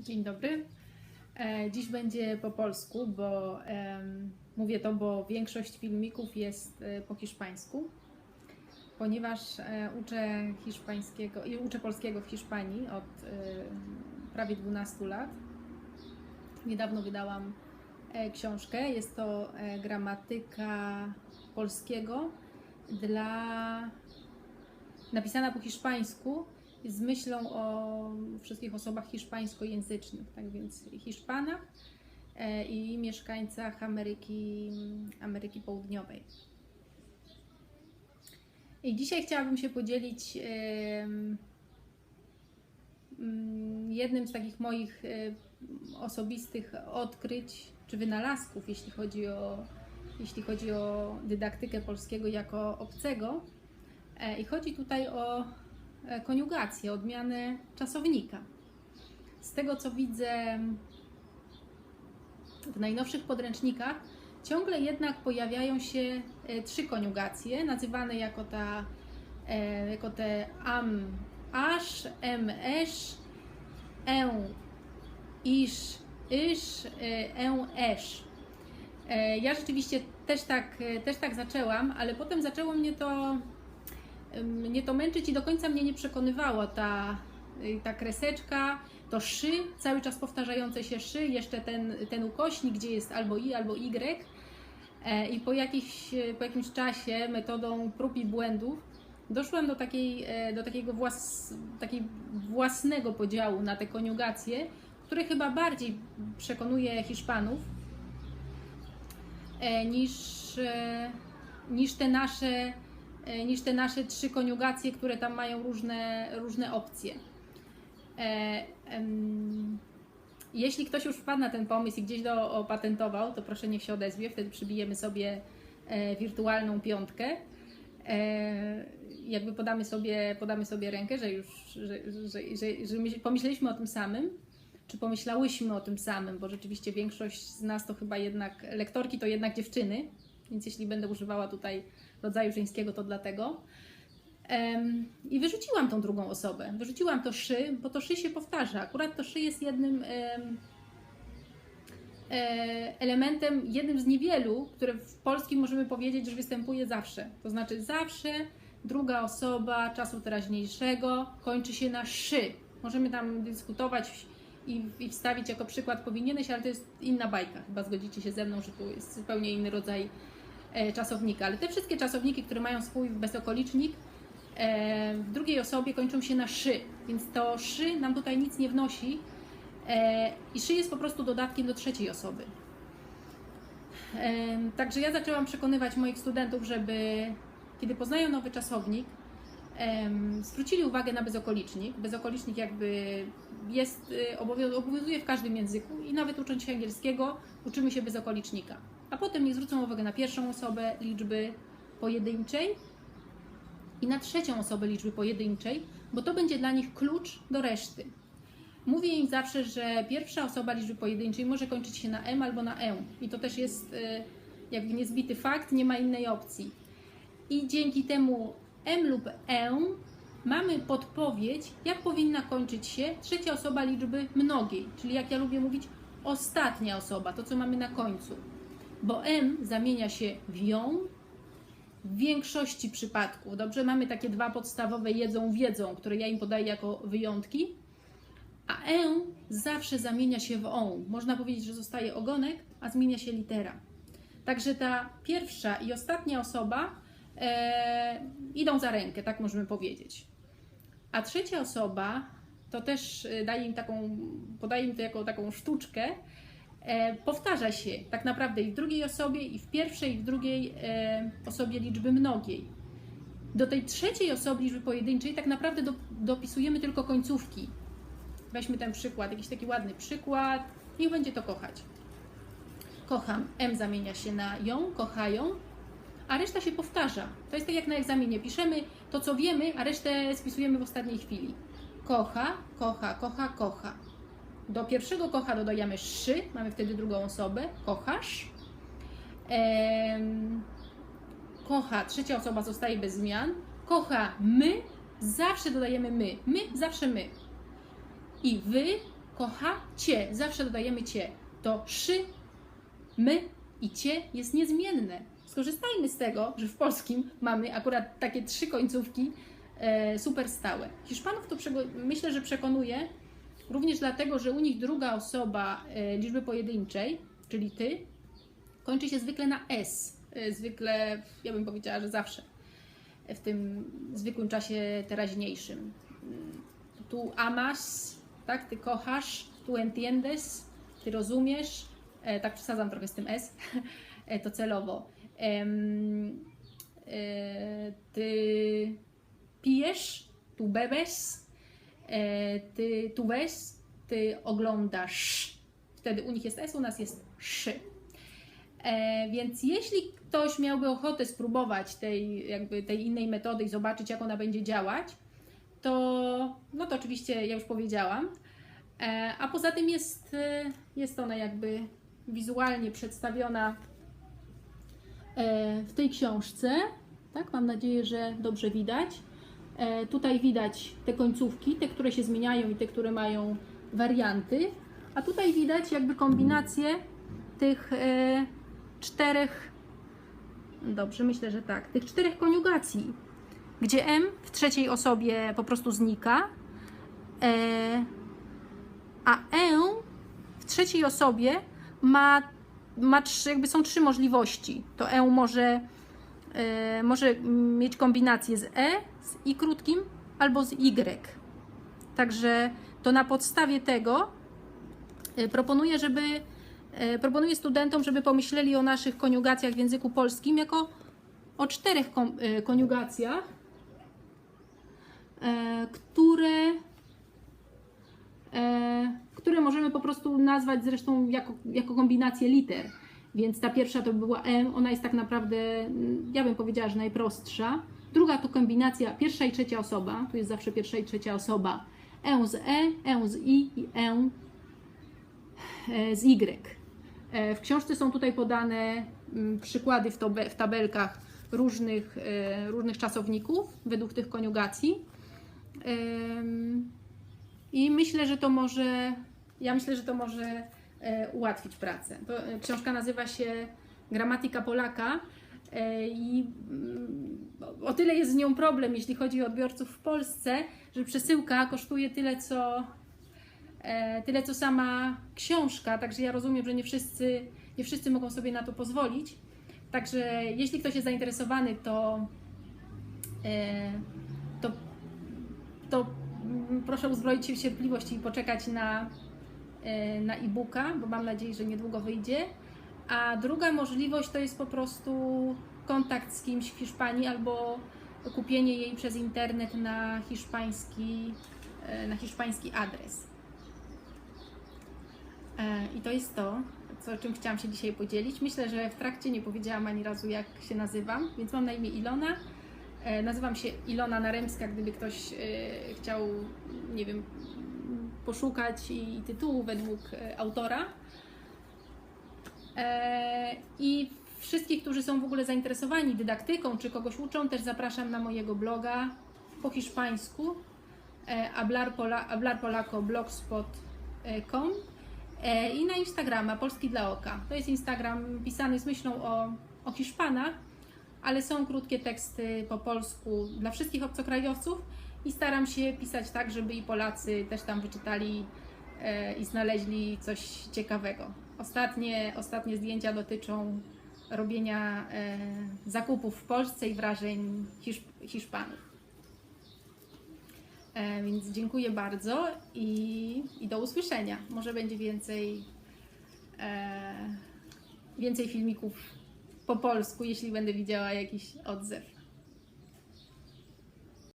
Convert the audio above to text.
Dzień dobry. E, Dziś będzie po polsku, bo em, mówię to, bo większość filmików jest e, po hiszpańsku, ponieważ e, uczę hiszpańskiego i uczę polskiego w Hiszpanii od prawie 12 lat. Niedawno wydałam książkę. Jest to gramatyka polskiego dla napisana po hiszpańsku z myślą o wszystkich osobach hiszpańskojęzycznych, tak więc Hiszpanach e, i mieszkańcach Ameryki, Ameryki Południowej. I dzisiaj chciałabym się podzielić mm, jednym z takich moich e, osobistych odkryć czy wynalazków, jeśli chodzi o, jeśli chodzi o dydaktykę polskiego jako obcego. E, I chodzi tutaj o koniugację, odmianę czasownika. Z tego co widzę w najnowszych podręcznikach, ciągle jednak pojawiają się e, trzy koniugacje, nazywane jako, ta, e, jako te am, aż, em, esz, ę, isz, e, ę, esz. E, Ja rzeczywiście też tak, e, też tak zaczęłam, ale potem zaczęło mnie to mnie to męczyć i do końca mnie nie przekonywało ta, y, ta kreseczka, to szy, cały czas powtarzające się szy, jeszcze ten, ten ukośnik, gdzie jest albo i, albo y. E, I po, jakiś, po jakimś czasie metodą prób i błędów doszłam do, takiej, e, do takiego włas, takiej własnego podziału na te koniugacje, który chyba bardziej przekonuje Hiszpanów e, niż, niż te nasze niż te nasze trzy koniugacje, które tam mają różne, różne opcje. E, jeśli ktoś już wpadł na ten pomysł i gdzieś go opatentował, to proszę niech się odezwie, wtedy przybijemy sobie e, wirtualną piątkę. E, jakby podamy sobie, podamy sobie rękę, że już że, że, że, że my pomyśleliśmy o tym samym, czy pomyślałyśmy o tym samym, bo rzeczywiście większość z nas to chyba jednak, lektorki to jednak dziewczyny, więc jeśli będę używała tutaj rodzaju żeńskiego, to dlatego. I wyrzuciłam tą drugą osobę. Wyrzuciłam to szy, bo to szy się powtarza. Akurat to szy jest jednym e, elementem, jednym z niewielu, które w polskim możemy powiedzieć, że występuje zawsze. To znaczy zawsze druga osoba czasu teraźniejszego kończy się na szy. Możemy tam dyskutować i, i wstawić jako przykład powinieneś, ale to jest inna bajka. Chyba zgodzicie się ze mną, że tu jest zupełnie inny rodzaj czasownika. Ale te wszystkie czasowniki, które mają swój bezokolicznik, e, w drugiej osobie kończą się na szy, więc to szy nam tutaj nic nie wnosi e, i szy jest po prostu dodatkiem do trzeciej osoby. E, Także ja zaczęłam przekonywać moich studentów, żeby kiedy poznają nowy czasownik, zwrócili uwagę na bezokolicznik. Bezokolicznik jakby jest, obowią- obowiązuje w każdym języku i nawet ucząc się angielskiego uczymy się bezokolicznika. A potem niech zwrócą uwagę na pierwszą osobę liczby pojedynczej i na trzecią osobę liczby pojedynczej, bo to będzie dla nich klucz do reszty. Mówię im zawsze, że pierwsza osoba liczby pojedynczej może kończyć się na m albo na e. I to też jest y, jakby niezbity fakt, nie ma innej opcji. I dzięki temu m lub e mamy podpowiedź, jak powinna kończyć się trzecia osoba liczby mnogiej, czyli jak ja lubię mówić, ostatnia osoba, to co mamy na końcu. Bo m zamienia się w ją, w większości przypadków. Dobrze, mamy takie dwa podstawowe jedzą, wiedzą, które ja im podaję jako wyjątki. A e zawsze zamienia się w on. Można powiedzieć, że zostaje ogonek, a zmienia się litera. Także ta pierwsza i ostatnia osoba e, idą za rękę, tak możemy powiedzieć. A trzecia osoba to też e, daje im taką, podaje im to jako taką sztuczkę, powtarza się tak naprawdę i w drugiej osobie, i w pierwszej, i w drugiej e, osobie liczby mnogiej. Do tej trzeciej osoby liczby pojedynczej tak naprawdę do, dopisujemy tylko końcówki. Weźmy ten przykład, jakiś taki ładny przykład. Niech będzie to kochać. Kocham. M zamienia się na ją, kochają, a reszta się powtarza. To jest tak jak na egzaminie. Piszemy to, co wiemy, a resztę spisujemy w ostatniej chwili. Kocha, kocha, kocha, kocha. Do pierwszego kocha dodajemy szy, mamy wtedy drugą osobę. Kochasz. Kocha, trzecia osoba zostaje bez zmian. Kocha my, zawsze dodajemy my. My, zawsze my. I wy kocha cię, zawsze dodajemy cię. To szy, my i cie jest niezmienne. Skorzystajmy z tego, że w polskim mamy akurat takie trzy końcówki e, super stałe. Hiszpanów to myślę, że przekonuje również dlatego, że u nich druga osoba e, liczby pojedynczej, czyli ty, kończy się zwykle na s. E, zwykle, ja bym powiedziała, że zawsze w tym zwykłym czasie teraźniejszym. Mm, Tu amas, tak, ty kochasz, tu entiendes, ty rozumiesz, e, tak przesadzam trochę z tym s, to celowo. Ty pijesz, tu bebes, ty tu ves, ty oglądasz. Wtedy u nich jest s, u nas jest szy. E, więc jeśli ktoś miałby ochotę spróbować tej, jakby tej innej metody i zobaczyć, jak ona będzie działać, to, no to oczywiście ja już powiedziałam. E, a poza tym jest, e, jest ona jakby wizualnie przedstawiona e, w tej książce. Tak, mam nadzieję, że dobrze widać. E, tutaj widać te końcówki, te, które się zmieniają i te, które mają warianty. A tutaj widać jakby kombinację tych e, czterech, dobrze, myślę, że tak, tych czterech koniugacji, gdzie M w trzeciej osobie po prostu znika, e, a E w trzeciej osobie ma, ma jakby są trzy możliwości. To E może, e, może mieć kombinację z E, z I krótkim albo z Y. Także to na podstawie tego e, proponuję, żeby e, proponuję studentom, żeby pomyśleli o naszych koniugacjach w języku polskim jako o czterech koniugacjach, które, które możemy po prostu nazwać zresztą jako, jako kombinację liter. Więc ta pierwsza to by była M, ona jest tak naprawdę, mm, ja bym powiedziała, że najprostsza. Druga to kombinacja pierwsza i trzecia osoba, tu jest zawsze pierwsza i trzecia osoba. E z E, E z I i E e, z Y. E, W książce są tutaj podane mm, przykłady w, tabelkach różnych, e, różnych czasowników według tych koniugacji. I myślę, że to może, ja myślę, że to może ułatwić pracę. To, e, książka nazywa się Gramatyka Polaka e, i mm, o tyle jest z nią problem, jeśli chodzi o odbiorców w Polsce, że przesyłka kosztuje tyle, co e, tyle co sama książka, także ja rozumiem, że nie wszyscy, nie wszyscy mogą sobie na to pozwolić. Także jeśli ktoś jest zainteresowany, to, e, to, to mm, proszę uzbroić się w cierpliwość i poczekać na, e, na e-booka, bo mam nadzieję, że niedługo wyjdzie. A druga możliwość to jest po prostu kontakt z kimś w Hiszpanii albo kupienie jej przez internet na hiszpański, e, na hiszpański adres. E, I to jest to, co, czym chciałam się dzisiaj podzielić. Myślę, że w trakcie nie powiedziałam ani razu, jak się nazywam, więc mam na imię Ilona. E, Nazywam się Ilona Naremska, gdyby ktoś e, chciał, nie wiem, poszukać i tytułu według e, autora. E, I wszystkich, którzy są w ogóle zainteresowani dydaktyką, czy kogoś uczą, też zapraszam na mojego bloga po hiszpańsku e, e, i na Instagrama Polski dla Oka. To jest Instagram pisany z myślą o, o Hiszpanach, ale są krótkie teksty po polsku dla wszystkich obcokrajowców i staram się pisać tak, żeby i Polacy też tam wyczytali e, i znaleźli coś ciekawego. Ostatnie, ostatnie zdjęcia dotyczą robienia e, zakupów w Polsce i wrażeń Hiszp Hiszpanów. E, więc dziękuję bardzo i, i do usłyszenia. Może będzie więcej, więcej filmików po polsku, jeśli będę widziała jakiś odzew.